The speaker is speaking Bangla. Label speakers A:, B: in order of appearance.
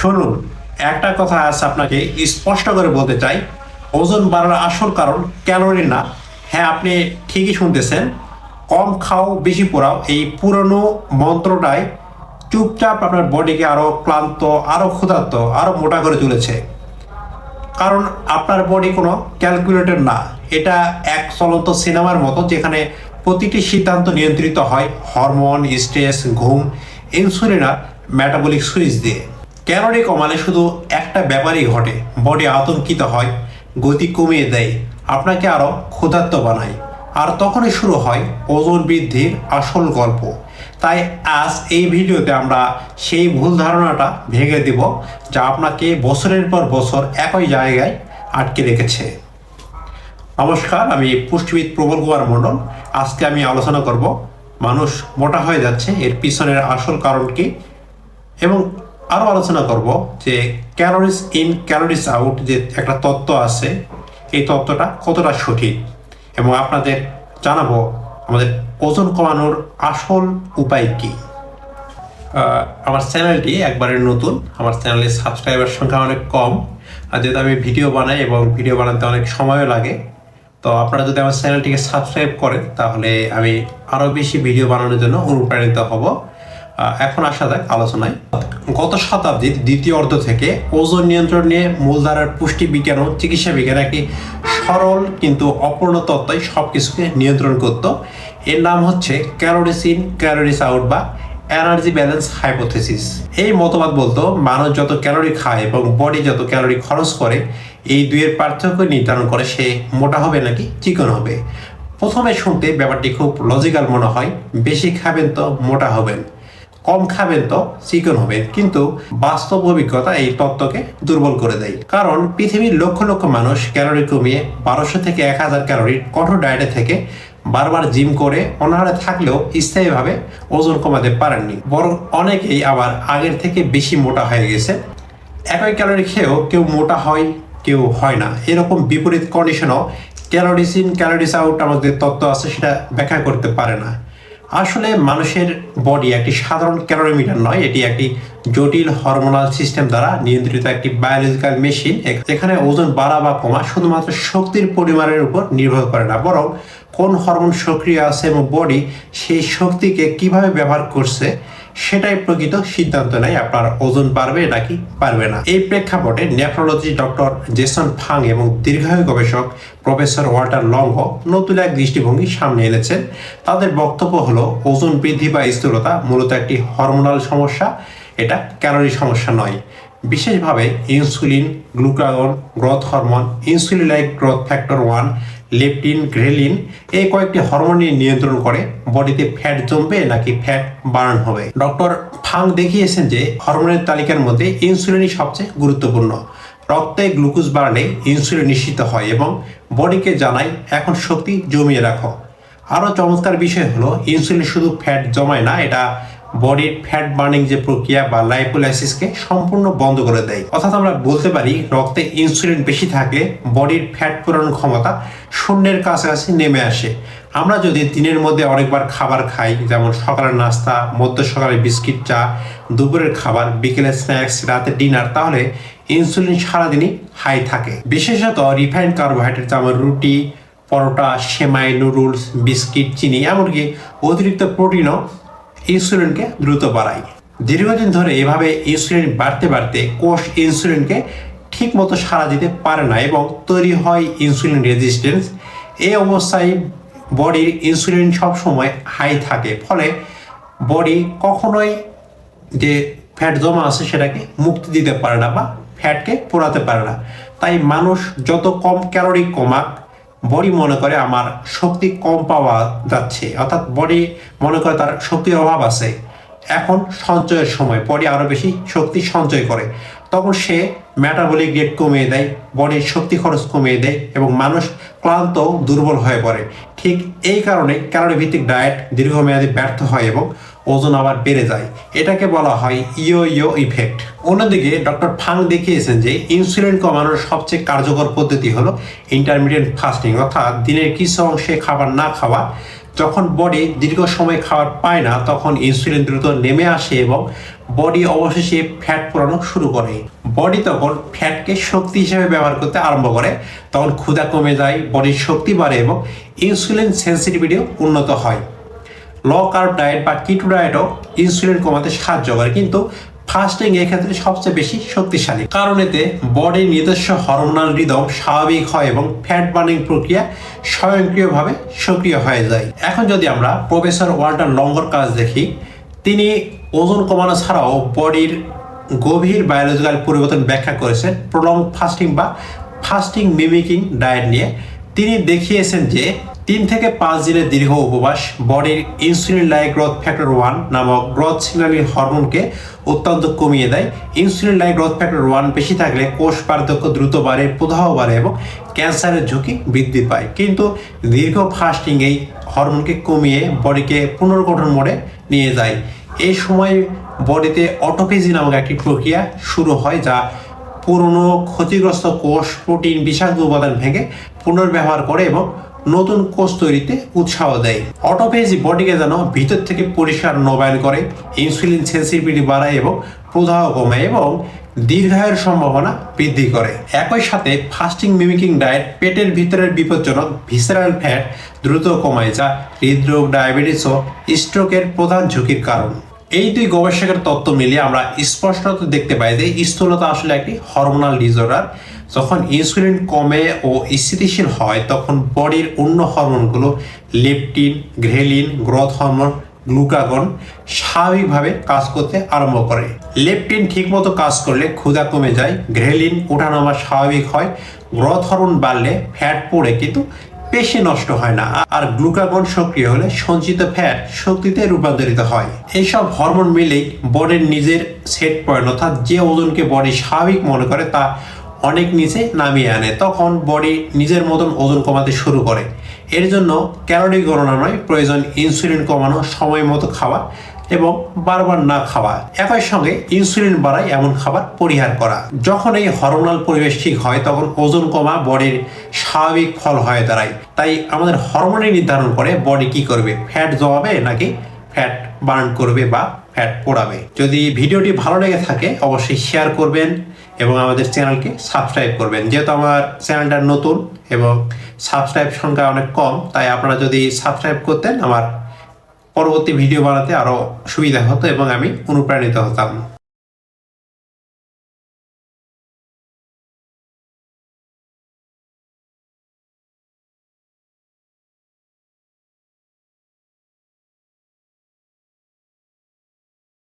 A: শুনুন, একটা কথা আছে আপনাকে স্পষ্ট করে বলতে চাই। ওজন বাড়ার আসল কারণ ক্যালোরি না। হ্যাঁ আপনি ঠিকই শুনতেছেন। কম খাও, বেশি পোড়াও, এই পুরনো মন্ত্রটাই চুপচাপ আপনার বডিকে আরও ক্লান্ত, আরও ক্ষুধার্ত, আরও মোটা করে তুলেছে। কারণ আপনার বডি কোনো ক্যালকুলেটর না। এটা এক চলন্ত সিনেমার মতো যেখানে প্রতিটি সিদ্ধান্ত নিয়ন্ত্রিত হয় হরমোন, স্ট্রেস, ঘুম, ইনসুলিন আর মেটাবলিক সুইচ দিয়ে। ক্যালোরি কমালে শুধু একটা ব্যাপারই ঘটে, বডি আতঙ্কিত হয়, গতি কমিয়ে দেয়, আপনাকে আরও ক্ষুধার্ত বানায়। আর তখনই শুরু হয় ওজন বৃদ্ধির আসল গল্প। তাই আজ এই ভিডিওতে আমরা সেই ভুল ধারণাটা ভেঙে দিব, যা আপনাকে বছরের পর বছর একই জায়গায় আটকে রেখেছে। নমস্কার, আমি পুষ্টিবিদ প্রবল কুমার মণ্ডল। আজকে আমি আলোচনা করব, মানুষ মোটা হয়ে যাচ্ছে, এর পিছনের আসল কারণ কি? এবং আরও আলোচনা করব যে ক্যালোরিজ ইন ক্যালোরিজ আউট যে একটা তত্ত্ব আছে, এই তত্ত্বটা কতটা সঠিক? এবং আপনাদের জানাব আমাদের ওজন কমানোর আসল উপায় কী? আমার চ্যানেলটি একবারে নতুন, আমার চ্যানেলের সাবস্ক্রাইবার সংখ্যা অনেক কম। আর যেহেতু আমি ভিডিও বানাই এবং ভিডিও বানাতে অনেক সময়ও লাগে, তো আপনারা যদি আমার চ্যানেলটিকে সাবস্ক্রাইব করেন, তাহলে আমি আরও বেশি ভিডিও বানানোর জন্য অনুপ্রাণিত হব। এখন আসা যাক আলোচনায়। গত শতাব্দীর দ্বিতীয় অর্ধ থেকে ওজন নিয়ন্ত্রণ নিয়ে মূলধারার পুষ্টি বিজ্ঞান ও চিকিৎসা বিজ্ঞান একটি সরল কিন্তু অপূর্ণ তত্ত্বই সব কিছুকে নিয়ন্ত্রণ করত। এর নাম হচ্ছে ক্যালোরিস ইন ক্যালোরিস আউট বা এনার্জি ব্যালেন্স হাইপোথেসিস। এই মতবাদ বলতো মানুষ যত ক্যালোরি খায় এবং বডি যত ক্যালোরি খরচ করে, এই দুইয়ের পার্থক্য নির্ধারণ করে সে মোটা হবে নাকি চিকন হবে? প্রথমে শুনতে ব্যাপারটি খুব লজিক্যাল মনে হয়, বেশি খাবেন তো মোটা হবেন। কম খাবেন তো, চিকন হবেন কিন্তু বাস্তব অভিজ্ঞতা এই তত্ত্বকে দুর্বল করে দেয়। কারণ পৃথিবীর লক্ষ লক্ষ মানুষ ক্যালোরি কমিয়ে বারোশো থেকে এক হাজার ক্যালোরির কঠোর ডায়েটে থেকে বারবার জিম করে অনাহারে থাকলেও স্থায়ীভাবে ওজন কমাতে পারেননি। বরং অনেকেই আবার আগের থেকে বেশি মোটা হয়ে গেছে। একই ক্যালোরি খেয়েও কেউ মোটা হয়, কেউ হয় না। এরকম বিপরীত কন্ডিশনও ক্যালোরিস ইন ক্যালোরিস আউট আমাদের তত্ত্ব আছে, সেটা ব্যাখ্যা করতে পারে না। আসলে মানুষের বডি একটি সাধারণ ক্যালোরিমিটার নয়, এটি একটি জটিল হরমোনাল সিস্টেম দ্বারা নিয়ন্ত্রিত একটি বায়োলজিক্যাল মেশিন এখানে ওজন বাড়া বা কমা শুধুমাত্র শক্তির পরিমাণের উপর নির্ভর করে না, বরং কোন হরমোন সক্রিয় আছে এবং বডি সেই শক্তিকে কীভাবে ব্যবহার করছে সেটাই প্রকৃত সিদ্ধান্ত নেয়, আপনার ওজন বাড়বে নাকি পারবে না। এই প্রেক্ষাপটে নেফ্রোলজি ডক্টর জেসন ফাং এবং দীর্ঘায়ু গবেষক প্রফেসর ওয়াল্টার লঙ্গ নতুন এক দৃষ্টিভঙ্গি সামনে এনেছেন। তাদের বক্তব্য হলো, ওজন বৃদ্ধি বা স্থূলতা মূলত একটি হরমোনাল সমস্যা, এটা ক্যালোরি সমস্যা নয়। বিশেষভাবে insulin, glucagon, growth hormone insulin like growth factor one leptin, ghrelin এই কয়েকটি হরমোন নিয়ন্ত্রণ করে। বডিতে ফ্যাট জমবে নাকি ফ্যাট বার্ন হবে? ডক্টর ফাং দেখিয়েছেন যে হরমোনের তালিকার মধ্যে ইনসুলিনই সবচেয়ে গুরুত্বপূর্ণ। রক্তে গ্লুকোজ বাড়লে ইনসুলিন নিশ্চিত হয় এবং বডিকে জানায়, এখন শক্তি জমিয়ে রাখো। আরও চমৎকার বিষয় হলো, ইনসুলিন শুধু ফ্যাট জমায় না, এটা বডির ফ্যাট বার্নিং যে প্রক্রিয়া বা লাইপোলাইসিসকে সম্পূর্ণ বন্ধ করে দেয়। অর্থাৎ আমরা বলতে পারি, রক্তে ইনসুলিন বেশি থাকলে বডির ফ্যাট পূরণ ক্ষমতা শূন্যের কাছাকাছি নেমে আসে। আমরা যদি দিনের মধ্যে অনেকবার খাবার খাই, যেমন সকালের নাস্তা, মধ্য সকালে বিস্কিট চা, দুপুরের খাবার, বিকেলের স্ন্যাক্স, রাতে ডিনার, তাহলে ইনসুলিন সারাদিনই হাই থাকে। বিশেষত রিফাইন্ড কার্বোহাইড্রেট, যেমন রুটি, পরোটা, সেমাই, নুডলস, বিস্কিট, চিনি, এমনকি অতিরিক্ত প্রোটিনও ইনসুলিনকে দ্রুত বাড়ায়। দীর্ঘদিন ধরে এভাবে ইনসুলিন বাড়তে বাড়তে কোষ ইনসুলিনকে ঠিক মতো সাড়া দিতে পারে না এবং তৈরি হয় ইনসুলিন রেজিস্ট্যান্স। এই অবস্থায় বডির ইনসুলিন সবসময় হাই থাকে, ফলে বডি কখনোই যে ফ্যাট জমা আছে সেটাকে মুক্তি দিতে পারে না বা ফ্যাটকে পোড়াতে পারে না। তাই মানুষ যত কম ক্যালোরি কমাক বডি মনে করে আমার শক্তি কম পাওয়া যাচ্ছে। অর্থাৎ বডি মনে করে তার শক্তির অভাব আছে। এখন সঞ্চয়ের সময় বডি আরও বেশি শক্তি সঞ্চয় করে। তখন সে মেটাবলিক রেট কমিয়ে দেয় বডির শক্তি খরচ কমিয়ে দেয় এবং মানুষ ক্লান্ত দুর্বল হয়ে পড়ে। ঠিক এই কারণে ক্যালোরি ভিত্তিক ডায়েট দীর্ঘমেয়াদী ব্যর্থ হয় এবং ওজন আবার বেড়ে যায়। এটাকে বলা হয় ইয়ো ইয়ো ইফেক্ট। অন্যদিকে ডক্টর ফাং দেখিয়েছেন যে ইনসুলিন কমানোর সবচেয়ে কার্যকর পদ্ধতি হলো ইন্টারমিডিয়েট ফাস্টিং অর্থাৎ দিনের কিছু অংশে খাবার না খাওয়া। যখন বডি দীর্ঘ সময় খাবার পায় না, তখন ইনসুলিন দ্রুত নেমে আসে এবং বডি অবশেষে ফ্যাট পোড়ানো শুরু করে। বডি তখন ফ্যাটকে শক্তি হিসেবে ব্যবহার করতে আরম্ভ করে। তখন ক্ষুধা কমে যায় বডির শক্তি বাড়ে এবং ইনসুলিন সেন্সিটিভিটিও উন্নত হয়। ল কার্ব ডায়েট বা কিটো ডায়েটও ইনসুলিন কমাতে সাহায্য করে, কিন্তু ফাস্টিং এক্ষেত্রে সবচেয়ে বেশি শক্তিশালী। কারণ এতে বডির নিজস্ব হরমোনাল রিদম স্বাভাবিক হয় এবং ফ্যাট বার্নিং প্রক্রিয়া স্বয়ংক্রিয়ভাবে সক্রিয় হয়ে যায়। এখন যদি আমরা প্রফেসর ওয়াল্টার লঙ্গর কাজ দেখি, তিনি ওজন কমানো ছাড়াও বডির গভীর বায়োলজিক্যাল পরিবর্তন ব্যাখ্যা করেছেন প্রলং ফাস্টিং বা ফাস্টিং মিমিকিং ডায়েট নিয়ে। তিনি দেখিয়েছেন যে তিন থেকে পাঁচ দিনের দীর্ঘ উপবাস, বডির insulin like growth factor one নামক গ্রোথ সিগন্যালিং হরমোনকে অত্যন্ত কমিয়ে দেয়। Insulin like growth factor one বেশি থাকলে কোষ পার্থক্য দ্রুত বাড়ে, প্রদাহ বাড়ে এবং ক্যান্সারের ঝুঁকি বৃদ্ধি পায়। কিন্তু দীর্ঘ ফাস্টিং এই হরমোনকে কমিয়ে বডিকে পুনর্গঠন মোড়ে নিয়ে যায়। এই সময় বডিতে অটোফেজি নামক একটি প্রক্রিয়া শুরু হয় যা পুরনো ক্ষতিগ্রস্ত কোষ, প্রোটিন, বিষাক্ত উপাদান ভেঙে পুনর্ব্যবহার করে এবং নতুন কোষ তৈরিতে উৎসাহ দেয়। অটোফেজি বডিকে যেন ভিতর থেকে পরিষ্কার নবায়ন করে, ইনসুলিন সেন্সিটিভিটি বাড়ায় এবং প্রদাহ কমায় এবং দীর্ঘায়ুর সম্ভাবনা বৃদ্ধি করে। একই সাথে ফাস্টিং মিমিকিং ডায়েট পেটের ভিতরের বিপজ্জনক ভিসারাল ফ্যাট দ্রুত কমায়, যা হৃদরোগ, ডায়াবেটিস ও স্ট্রোকের প্রধান ঝুঁকির কারণ। এই দুই গবেষকের তত্ত্ব মিলিয়ে আমরা স্পষ্টত দেখতে পাই যে স্থূলতা আসলে একটি হরমোনাল ডিসঅর্ডার যখন ইনসুলিন কমে ও স্থিতিশীল হয়, তখন বডির অন্য হরমোনগুলো leptin, ghrelin, growth hormone, glucagon স্বাভাবিকভাবে কাজ করতে আরম্ভ করে। লেপটিন ঠিকমতো কাজ করলে ক্ষুধা কমে যায়, গ্রেলিন ওঠানামা স্বাভাবিক হয়, গ্রোথ হরমোন বাড়লে ফ্যাট পড়ে, কিন্তু পেশি নষ্ট হয় না। আর গ্লুকাগন সক্রিয় হলে সঞ্চিত ফ্যাট শক্তিতে রূপান্তরিত হয়। এইসব হরমোন মিলেই বডির নিজের সেট পয়েন্ট অর্থাৎ যে ওজনকে বডি স্বাভাবিক মনে করে তা অনেক নিচে নামিয়ে আনে। তখন বডি নিজের মতন ওজন কমাতে শুরু করে। এর জন্য ক্যালোরি গণনা নয়, প্রয়োজন ইনসুলিন কমানো, সময় মতো খাওয়া এবং বারবার না খাওয়া। একই সঙ্গে ইনসুলিন বাড়ায় এমন খাবার পরিহার করা। যখন এই হরমোনাল পরিবেশ ঠিক হয়, তখন ওজন কমা বডির স্বাভাবিক ফল হয়ে দাঁড়ায়। তাই আমাদের হরমোনই নির্ধারণ করে বডি কি করবে, ফ্যাট জমাবে নাকি ফ্যাট বার্ন করবে বা ফ্যাট পোড়াবে। যদি ভিডিওটি ভালো লেগে থাকে, অবশ্যই শেয়ার করবেন। এবং আমাদের চ্যানেলকে সাবস্ক্রাইব করবেন। যেহেতু আমার চ্যানেলটা নতুন এবং সাবস্ক্রাইব সংখ্যা অনেক কম, তাই আপনারা যদি সাবস্ক্রাইব করতেন, আমার পরবর্তী ভিডিও বানাতে আরও সুবিধা হতো এবং আমি অনুপ্রাণিত হতাম।